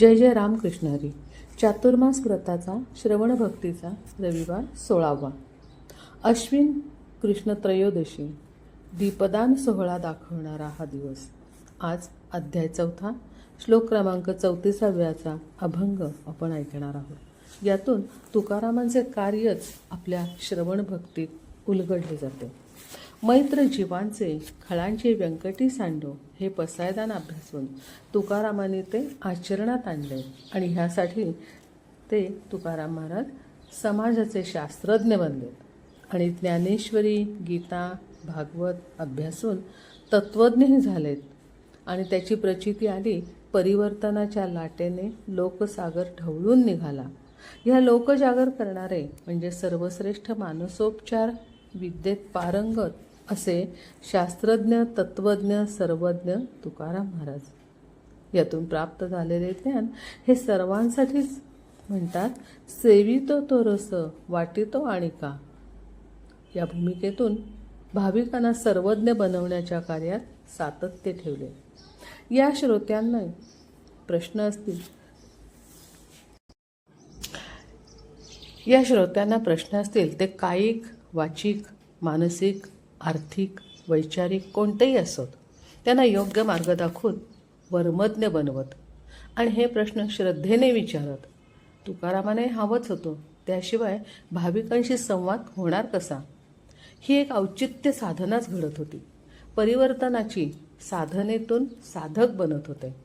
जय जय रामकृष्ण हरी. चातुर्मास व्रताचा श्रवण भक्तीचा रविवार सोळावा. अश्विन कृष्ण त्रयोदशी दीपदान सोहळा दाखवणारा हा दिवस. आज अध्याय चौथा श्लोक क्रमांक चौतीसाव्याचा अभंग आपण ऐकणार आहोत. यातून तुकारामांचे कार्यच आपल्या श्रवण भक्तीत उलगडले जाते. मैत्र जीवांचे खळांचे व्यंकटी सांडो हे पसायदान अभ्यासून तुकारामाने ते आचरणात आणले. आणि ह्यासाठी ते तुकाराम महाराज समाजाचे शास्त्रज्ञ बनले. आणि ज्ञानेश्वरी गीता भागवत अभ्यासून तत्त्वज्ञही झालेत. आणि त्याची प्रचिती आली परिवर्तनाच्या लाटेने लोकसागर ढवळून निघाला. ह्या लोकजागर करणारे म्हणजे सर्वश्रेष्ठ मानसोपचार विद्येत पारंगत असे शास्त्रज्ञ तत्वज्ञ सर्वज्ञ तुकाराम महाराज. यातून प्राप्त झालेले ज्ञान हे सर्वांसाठीच म्हणतात सेवितो तो रस वाटितो आणि का या भूमिकेतून भाविकांना सर्वज्ञ बनवण्याच्या कार्यात सातत्य ठेवले. या श्रोत्यांना प्रश्न असतील. या श्रोत्यांना प्रश्न असतील ते कायिक वाचिक मानसिक आर्थिक वैचारिक कोणतेही असोत त्यांना योग्य मार्ग दाखवून वर्मज्ञ बनवत. आणि हे प्रश्न श्रद्धेने विचारत तुकारामाने हवंच होतो त्याशिवाय भाविकांशी संवाद होणार कसा? ही एक औचित्य साधनाच घडत होती. परिवर्तनाची साधनेतून साधक बनत होते.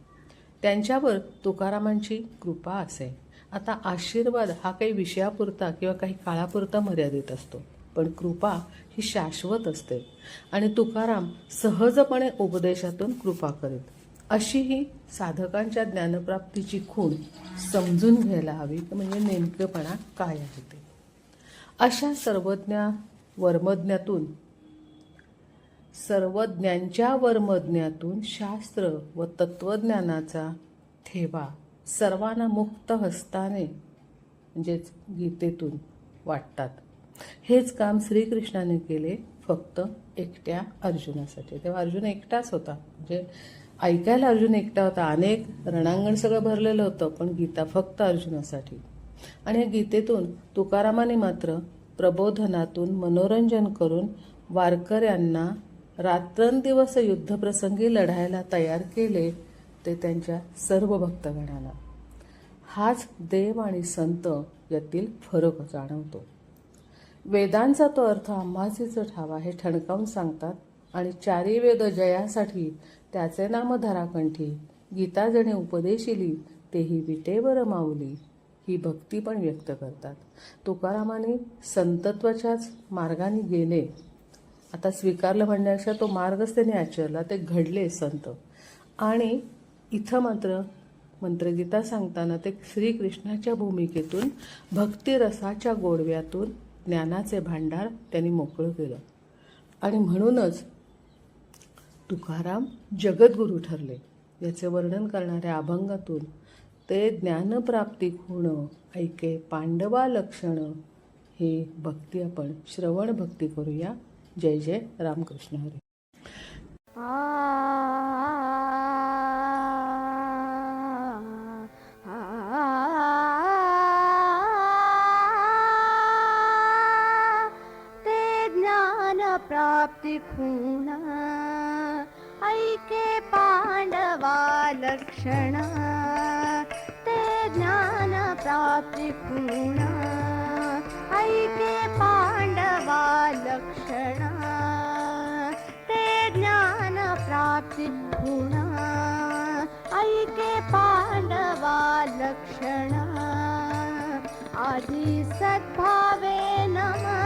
त्यांच्यावर तुकारामांची कृपा असे. आता आशीर्वाद हा काही विषयापुरता किंवा काही काळापुरता मर्यादित असतो. पण कृपा ही शाश्वत असते आणि तुकाराम सहजपणे उपदेशातून कृपा करीत. अशी ही साधकांच्या ज्ञानप्राप्तीची खूण समजून घ्यायला हवी म्हणजे नेमकेपणा काय आहे ते. अशा सर्वज्ञा वर्मज्ञातून सर्वज्ञांच्या वर्मज्ञातून शास्त्र व तत्त्वज्ञानाचा ठेवा सर्वांना मुक्त हस्ताने म्हणजेच गीतेतून वाटतात. हेच काम श्रीकृष्णाने केले फक्त एकट्या अर्जुनासाठी. तेव्हा अर्जुन एकटाच होता. म्हणजे ऐकायला अर्जुन एकटा होता. अनेक रणांगण सगळं भरलेलं होतं पण गीता फक्त अर्जुनासाठी. आणि या गीतेतून तुकारामाने मात्र प्रबोधनातून मनोरंजन करून वारकऱ्यांना रात्रंदिवस युद्धप्रसंगी लढायला तयार केले ते त्यांच्या सर्व भक्तगणाला हाच देव आणि संत यातील फरक जाणवतो. वेदांचा तो अर्थ आम्हाचीच ठावा हे ठणकावून सांगतात. आणि चारी वेद जयासाठी त्याचे नाम धराकंठी गीता जणे उपदेशिली तेही विटेवर माऊली. ही भक्ती पण व्यक्त करतात. तुकारामाने संतत्वाच्याच मार्गाने गेले. आता स्वीकारलं म्हणण्यापेक्षा तो मार्गच त्याने आचरला. ते घडले संत. आणि इथं मात्र मंत्रगीता सांगताना ते श्रीकृष्णाच्या भूमिकेतून भक्तिरसाच्या गोडव्यातून ज्ञानाचे भांडार त्यांनी मोकळं केलं. आणि म्हणूनच तुकाराम जगद्गुरू ठरले. याचे वर्णन करणाऱ्या अभंगातून ते ज्ञानप्राप्ती होणं ऐके पांडवा लक्षणं हे भक्ती आपण श्रवण भक्ती करूया. जय जय रामकृष्ण हरी. प्राप्ती खूण ऐके पांडवा लक्षण। ते ज्ञान प्राप्ती खूण ऐके पांडवा लक्षण। ते ज्ञान प्राप्ती खूण ऐके पांडवा लक्षण। आधी सद्भावे नमन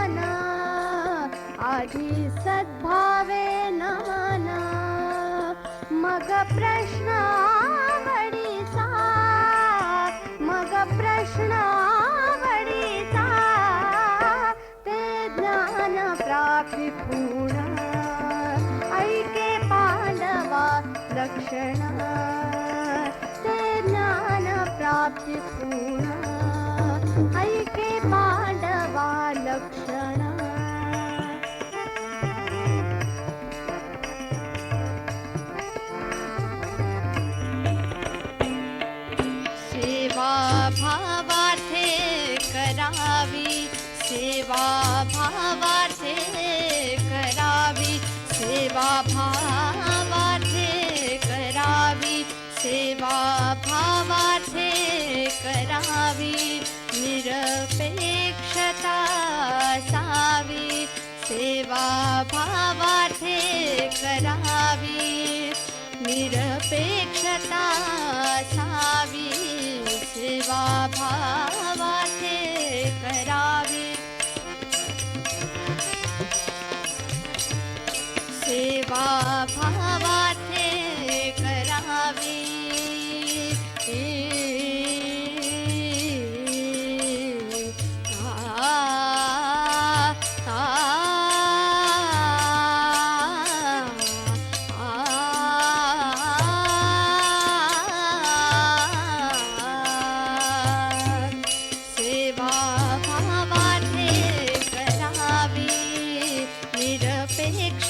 साठी सद्भावे नमना मग प्रश्न आवडीचा। मग प्रश्न सेवा भावार्थे करावी। सेवा भावार्थे करावी। सेवा भावार्थे करावी। निरपेक्षता सावी। सेवा भावार्थे करावी। निरपेक्षता सावी। सेवा भा पापा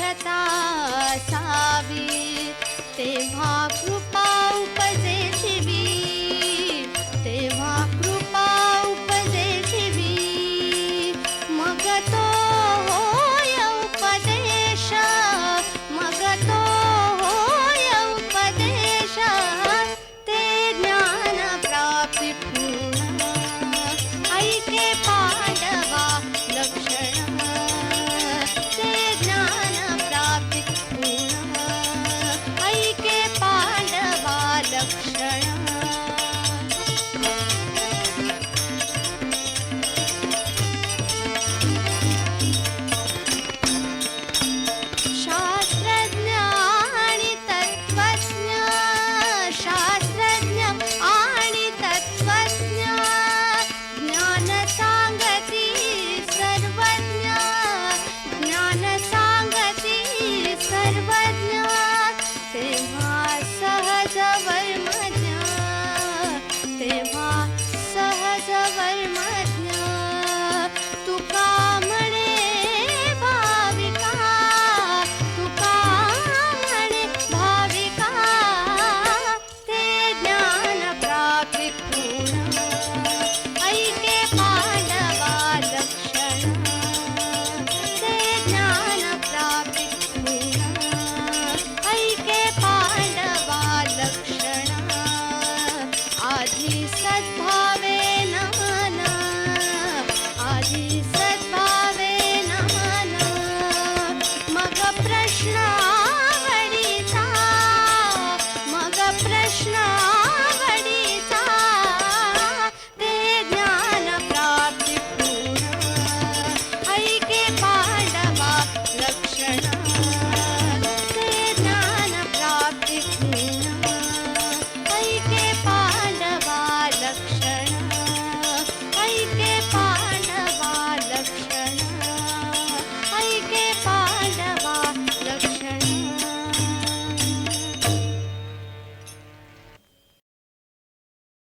रता सावी तेव्हा